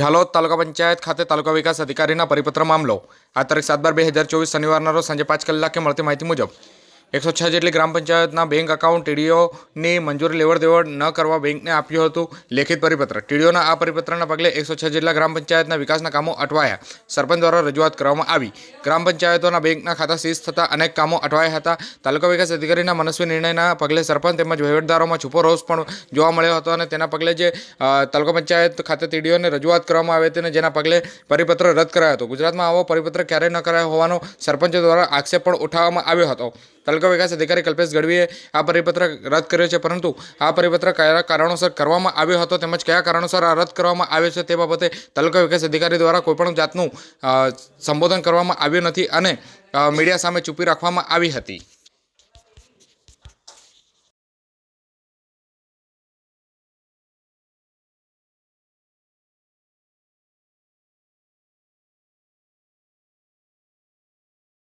ઝાલોદ તાલુકા પંચાયત ખાતે તાલુકા વિકાસ અધિકારીના પરિપત્ર મામલો. આ તારીખ સાત બાર બે હજાર ચોવીસ શનિવારના રોજ સાંજે પાંચ કલાકે મળતી માહિતી મુજબ એકસો છ જેટલી ગ્રામ પંચાયતના બેંક એકાઉન્ટ ટીડીઓની મંજૂરી લેવડ દેવડ ન કરવા બેંકને આપ્યું હતું. લેખિત પરિપત્ર. ટીડીઓના આ પરિપત્રના પગલે એકસો છ જેટલા ગ્રામ પંચાયતના વિકાસના કામો અટવાયા. સરપંચ દ્વારા રજૂઆત કરવામાં આવી. ગ્રામ પંચાયતોના બેંકના ખાતા સીઝ થતાં અનેક કામો અટવાયા હતા. તાલુકા વિકાસ અધિકારીના મનસ્વી નિર્ણયના પગલે સરપંચ તેમજ વહીવટદારોમાં છુપો રોષ પણ જોવા મળ્યો હતો અને તેના પગલે જે તાલુકા પંચાયત ખાતે ટીડીઓને રજૂઆત કરવામાં આવી હતી અને જેના પગલે પરિપત્ર રદ કરાયો હતો. ગુજરાતમાં આવો પરિપત્ર ક્યારેય ન કરાયો હોવાનો સરપંચો દ્વારા આક્ષેપ પણ ઉઠાવવામાં આવ્યો હતો. તાલુકા વિકાસ અધિકારી કલ્પેશ ગઢવીએ આ પરિપત્ર રદ કર્યો છે. પરંતુ આ પરિપત્ર કયા કારણોસર કરવામાં આવ્યો હતો તેમજ કયા કારણોસર આ રદ કરવામાં આવ્યો છે તે બાબતે તાલુકા વિકાસ અધિકારી દ્વારા કોઈપણ જાતનું સંબોધન કરવામાં આવ્યું નથી અને મીડિયા સામે ચૂપી રાખવામાં આવી હતી.